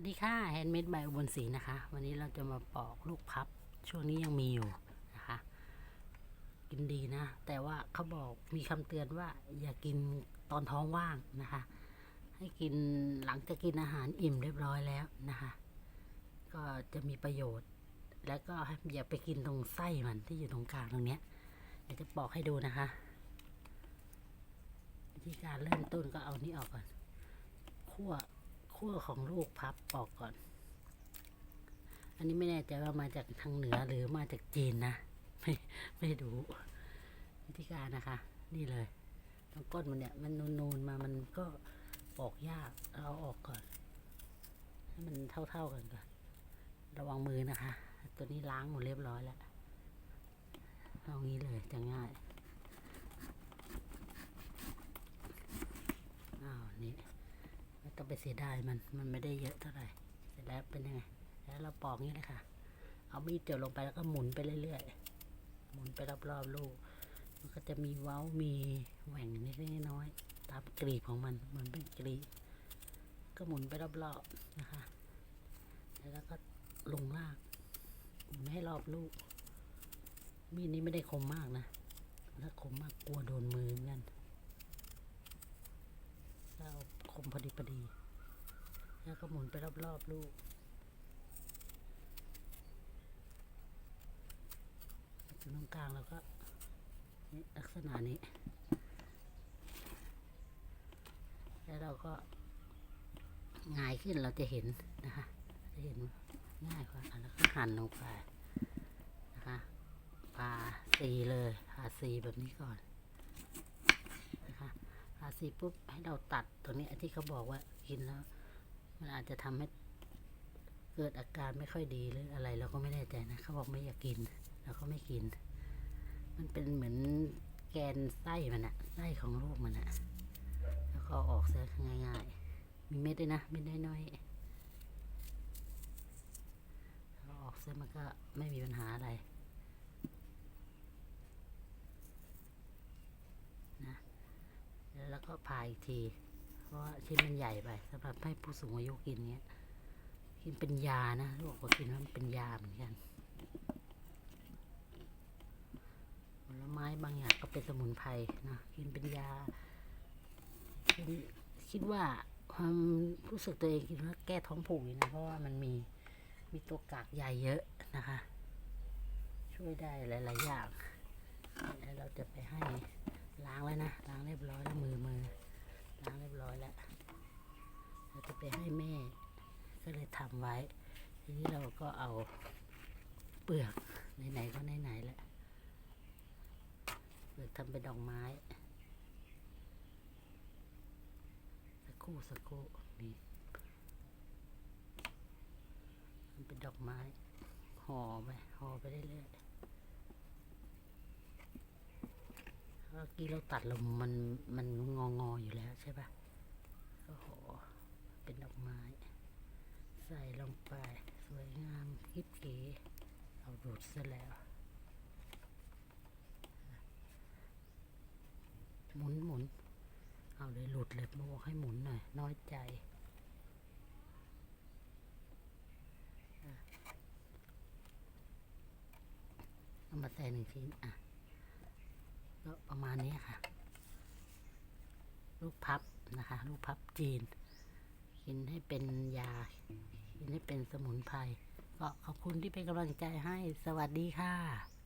วัสดีค่ะแฮนด์เมดใบอุบลศรีนะคะ วันนี้เราจะมาปอกลูกพับ ช่วงนี้ยังมีอยู่นะคะ กินดีนะ แต่ว่าเขาบอกมีคำเตือนว่า อย่ากินตอนท้องว่างนะคะ ให้กินหลังจากกินอาหารอิ่มเรียบร้อยแล้วนะคะ ก็จะมีประโยชน์ แล้วก็อย่าไปกินตรงไส้มันที่อยู่ตรงกลางตรงเนี้ยเดี๋ยวจะปอกให้ดูนะคะวิธีการเริ่มต้นก็เอานี้ออกก่อนคั่ว ขั้วของลูกพับออกก่อน อันนี้ไม่แน่ใจว่ามาจากทางเหนือหรือมาจากจีนนะ ไม่ไม่รู้วิธีการนะคะ นี่เลยตรงก้นมันเนี่ย มันนูนๆมามันก็ปอกยากเอาออกก่อนให้มันเท่าๆกันก่อนระวังมือนะคะ ตัวนี้ล้างหมดเรียบร้อยแล้วเอางี้เลยจะง่าย อ้าวนี่ ไปเสียดายมัน มันไม่ได้เยอะเท่าไหร่ เสร็จแล้วเป็นยังไง แล้วเราปอกนี้เลยค่ะ เอามีดเจียวลงไปแล้วก็หมุนไปเรื่อยๆ หมุนไปรอบๆลูก มันก็จะมีเว้า มีแหว่งนิดน้อยตามกรีบของมันเหมือนเป็นกรีบ ก็หมุนไปรอบๆนะคะ แล้วก็ลงลาก หมุนให้รอบลูก มีดนี้ไม่ได้คมมากนะ ถ้าคมมากกลัวโดนมือเหมือนกัน ก็เอาคม พอดีพอดีแล้วก็หมุนไปรอบๆลูกตรงกลางเราก็นี่ลักษณะนี้ แล้วเราก็หงายขึ้นเราจะเห็นนะคะจะเห็นง่ายกว่าแล้วก็หั่นลงไปนะคะผ่าสีเลยผ่าสีแบบนี้ก่อน สีปุ๊บให้เราตัดตรงนี้อที่เขาบอกว่ากินแล้ว มันอาจจะทำให้เกิดอาการไม่ค่อยดีหรืออะไร เราก็ไม่แน่ใจนะเขาบอกไม่อยากกินเราก็ไม่กิน มันเป็นเหมือนแกนไส้มันอะไส้ของลูกมันอะแล้วก็เอาออกซะง่ายๆ มีเม็ดด้วยนะเม็ดน้อยๆเอาออกซะมันก็ไม่มีปัญหาอะไร แล้วก็ผ่าอีกที เพราะว่าชิ้นมันใหญ่ไปสำหรับให้ผู้สูงอายุกินเงี้ยกินเป็นยานะลูกบอกกินว่ามันเป็นยาเหมือนกันผลไม้บางอย่างก็เป็นสมุนไพรนะกินเป็นยาคิดคิดว่าความรู้สึกตัวเองคิดว่าแก้ท้องผูกนะเพราะว่ามันมีมีตัวกากใยเยอะนะคะ ช่วยได้หลาย ๆ อย่างแล้วเราจะไปให้ ล้างแล้วนะ ล้างเรียบร้อยแล้วมือมือล้างเรียบร้อยแล้ว เราจะไปให้แม่ ก็เลยทำไว้ ทีนี้เราก็เอาเปลือกไหนๆก็ไหนๆแหละเปลือกทำเป็นดอกไม้สักคู่สักคู่นี่ทำเป็นดอกไม้ห่อไปห่อไปเรื่อยๆ มื่อกี้เราตัดลมมันมันงองออยู่แล้วใช่ปะก็โห เป็นดอกไม้ ใส่ลงไป สวยงามคลิปเก๋เอาดูดซะแล้ว หมุนหมุน เอาเลยหลุดเลยมาบอกให้หมุนหน่อย น้อยใจเอามาใส่หนึ่งชิ้นอะ ก็ประมาณนี้ค่ะ ลูกพับนะคะ ลูกพับจีน กินให้เป็นยา กินให้เป็นสมุนไพรก็ขอบคุณที่เป็นกำลังใจให้สวัสดีค่ะ